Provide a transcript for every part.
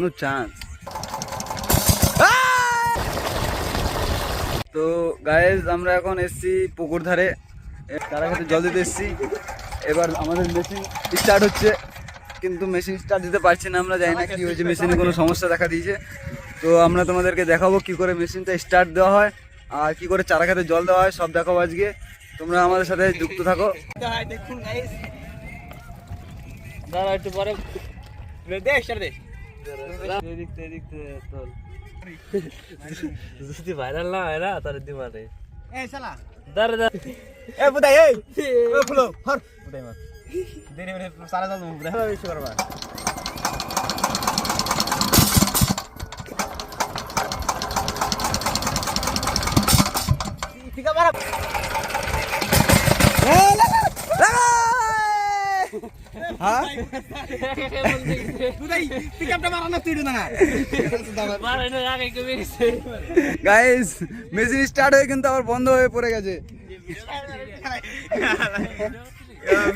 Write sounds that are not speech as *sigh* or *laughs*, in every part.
No chance তো guys আমরা এখন এসছি পুকুর ধারে। তারা কাছে জল দিতে এসছি। এবার আমাদের মেশিন স্টার্ট হচ্ছে। কিন্তু মেশিন স্টার্ট দিতে পারছি না, আমরা জানি না কি হয়েছে। মেশিনে কোনো সমস্যা দেখা দিয়েছে। তো আমরা তোমাদেরকে দেখাবো কি করে মেশিনটা স্টার্ট দেওয়া হয় আর কি করে চারা খেতে জল দেওয়া হয়, সব দেখাবো আজকে। তোমরা আমাদের সাথে যুক্ত থাকো। দেখুন দাঁড়া একটু পরে। যদি ভাইরাল না হয় না তার দিমারে এই দাঁড়া দাঁড়া। এ বুদাই এই। ফুলো হর বুদাই মার দেরি মানে সারা বুদাই করবা ঠিক আছে মারা হ্যাঁ বুদাই পিকআপটা মারানো তুই না মারে না আগে কমে গেছে গাইস মেশিন স্টার্ট হয়ে কিন্তু আবার বন্ধ হয়ে পড়ে গেছে।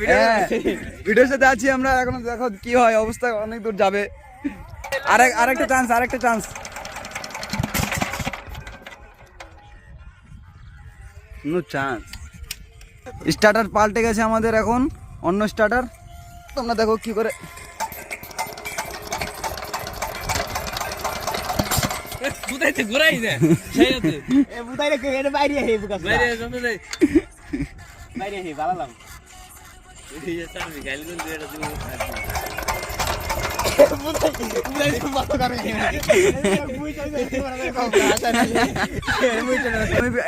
হ্যাঁ ভিডিওর সাথে আছি আমরা এখন দেখো কি হয় অবস্থা অনেক দূর যাবে। আরেক আরেকটা চান্স আরেকটা চান্স নো চান্স স্টার্টার পাল্টে গেছে আমাদের এখন অন্য স্টার্টার তোমরা দেখো কি করে। ঘুরাই না বাইরে বাইরে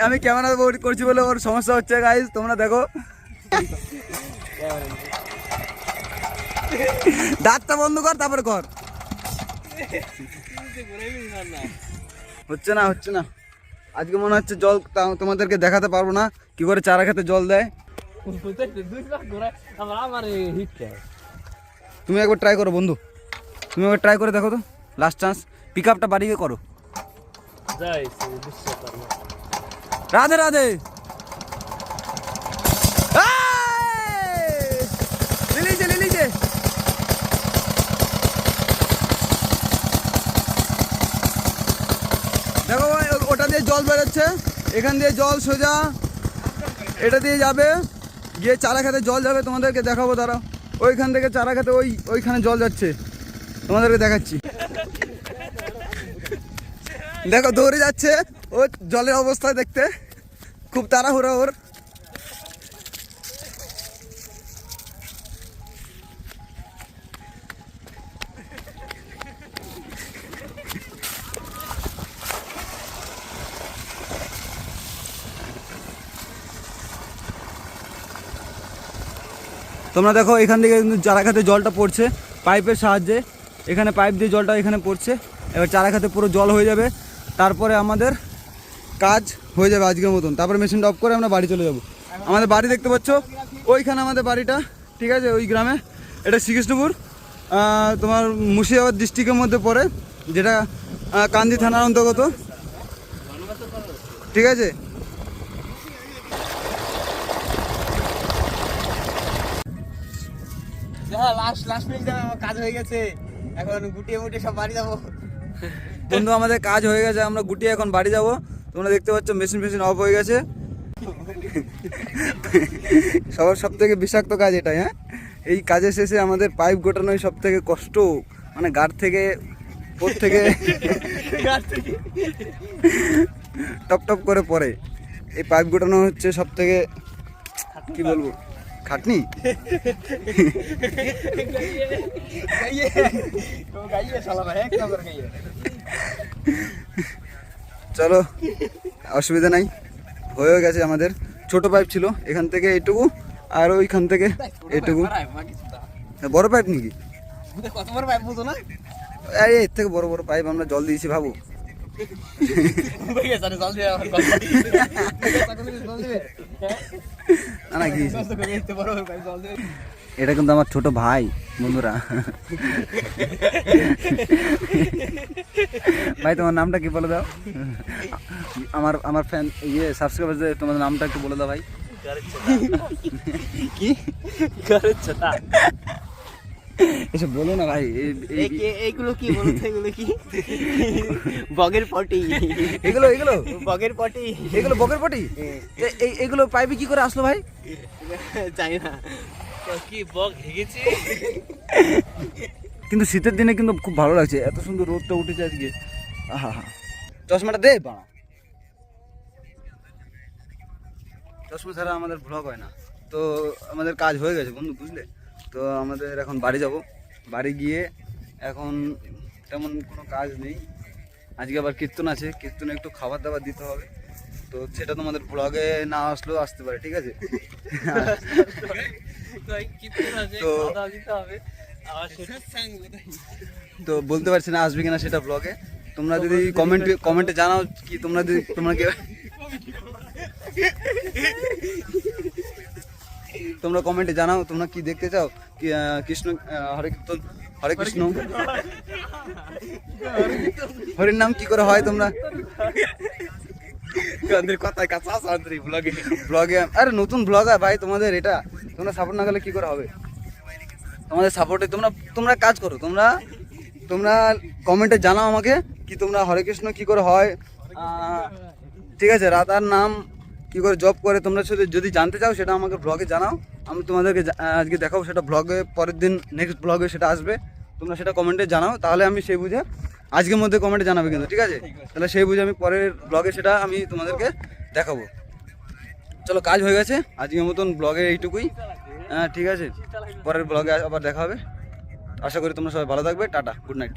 আমি ক্যামেরা করছি বলে ওর সমস্যা হচ্ছে গাইজ তোমরা দেখো। দাঁতটা বন্ধ কর তারপরে কর। হচ্ছে না হচ্ছে না। আজকে মনে হচ্ছে জল তা- তোমাদেরকে দেখাতে পারব না। কি করে চারা খেতে জল দেয়? তুমি একবার ট্রাই করো বন্ধু। তুমি একবার ট্রাই করে দেখো তো। লাস্ট চান্স পিক আপটা বাড়িয়ে করো। যাই রাধে রাধে লিলিছে লিলিছে দেখো ভাই ও- ওটা বেরোচ্ছে এখান দিয়ে জল সোজা, এটা দিয়ে যাবে, গিয়ে চারা খেতে জল যাবে, তোমাদেরকে দেখাবো তারা ওইখান থেকে চারা খেতে ওই, ওইখানে জল যাচ্ছে। তোমাদেরকে দেখাচ্ছি। দেখো, দৌড়ে যাচ্ছে ও জলের অবস্থায় দেখতে। খুব তাড়াহুড়া ওর। তোমরা দেখো, এখান থেকে কিন্তু চারাখাতে জলটা পড়ছে, পাইপের সাহায্যে। এখানে পাইপ দিয়ে জলটা এখানে পড়ছে। এবার চারা খাতে পুরো জল হয়ে যাবে। তারপরে আমাদের কাজ হয়ে যাবে আজকের মতন। তারপরে মেশিনটা অফ করে আমরা বাড়ি চলে যাব। আমাদের বাড়ি দেখতে পাচ্ছ? ওইখানে আমাদের বাড়িটা, ঠিক আছে? ওই গ্রামে। এটা শ্রীকৃষ্ণপুর। তোমার মুর্শিদাবাদ ডিস্ট্রিক্টের মধ্যে পড়ে, যেটা কান্দি থানার অন্তর্গত। ঠিক আছে? লাস্ট লাস্ট মিনিট কাজ হয়ে গেছে। এখন গুটিয়ে মুটিয়ে সব বাড়ি যাব। বন্ধু আমাদের কাজ হয়ে গেছে আমরা গুটিয়ে এখন বাড়ি যাব। তোমরা দেখতে পাচ্ছ মেশিন ফেশিন অফ হয়ে গেছে। সবার সব থেকে বিষাক্ত কাজ এটাই হ্যাঁ? এই কাজের শেষে আমাদের পাইপ গোটানোই সব থেকে কষ্ট। মানে গাড় থেকে পোর থেকে টপ টপ করে পড়ে এই পাইপ গোটানো হচ্ছে সব থেকে কি বলব? খাটনি? গাইয়ে তো গাইয়ে শালা ভাই এক নম্বর গাইয়ে চলো অসুবিধা নাই। হয়ে গেছে আমাদের। ছোট পাইপ ছিল এখান থেকে এটুকু আর ওইখান থেকে এইটুকু। বড় পাইপ নাকি? কত বড় ভাই বুঝো না আরে এর থেকে বড় বড় পাইপ আমরা জল দিয়েছি ভাবো। জল দিয়ে *laughs* এটা কিন্তু আমার ছোট ভাই বন্ধুরা। ভাই তোমার নামটা কি বলে দাও? আমার আমার ফ্যান ইয়ে সাবস্ক্রাইবার তোমার নামটা একটু বলে দাও ভাই। কি? এসব বলো না ভাই এই- এই- এইগুলো কি বলো তো এগুলো কি? বগের পটি। এগুলো এগুলো? বগের পটি। এগুলো বকের পটি? এ- এই এগুলো পাইপে কি করে আসলো ভাই? জানি না। কি বক হেগেছে? কিন্তু শীতের দিনে কিন্তু খুব ভালো লাগছে এত সুন্দর রোদটা উঠেছে আজকে। আহা হা চশমাটা দে বাড়া। চশমা ছাড়া আমাদের ভ্লগ হয় না। তো আমাদের কাজ হয়ে গেছে বন্ধু বুঝলে? তো আমাদের এখন বাড়ি যাব। বাড়ি গিয়ে এখন তেমন কোনো কাজ নেই। আজকে আবার কীর্তন আছে। কীর্তনে একটু খাবার দাবার দিতে হবে। তো সেটা তোমাদের ব্লগে না আসলেও আসতে পারে ঠিক আছে? তো তো বলতে পারছি না আসবে কিনা সেটা ব্লগে তোমরা যদি কমেন্ট কমেন্টে জানাও কি তোমরা যদি তোমরা কি তোমরা কমেন্টে জানাও তোমরা কি দেখতে চাও। কৃষ্ণ হরে কীর্তন হরে কৃষ্ণ। হরির নাম কি করে হয় তোমরা? কথায় কাছে আসা ব্লগে ব্লগে আরে নতুন ব্লগার ভাই তোমাদের এটা। তোমরা সাপোর্ট না করলে কি করে হবে? তোমাদের সাপোর্টে তোমরা তোমরা কাজ করো তোমরা তোমরা কমেন্টে জানাও আমাকে কি তোমরা হরে কৃষ্ণ কি করে হয়। ঠিক আছে রাধার নাম কি করে জব করে? তোমরা শুধু যদি জানতে চাও সেটা আমাকে ব্লগে জানাও। আমি তোমাদেরকে আজকে দেখাবো সেটা ব্লগে পরের দিন নেক্সট ব্লগে সেটা আসবে। তোমরা সেটা কমেন্টে জানাও। তাহলে আমি সেই বুঝে আজকের মধ্যে কমেন্টে জানাবে কিন্তু ঠিক আছে? তাহলে সেই বুঝে আমি পরের ব্লগে সেটা আমি তোমাদেরকে দেখাবো। চলো কাজ হয়ে গেছে। আজকের মতন ব্লগে এইটুকুই। হ্যাঁ ঠিক আছে। পরের ব্লগে আবার দেখা হবে। আশা করি তোমরা সবাই ভালো থাকবে। Tata good night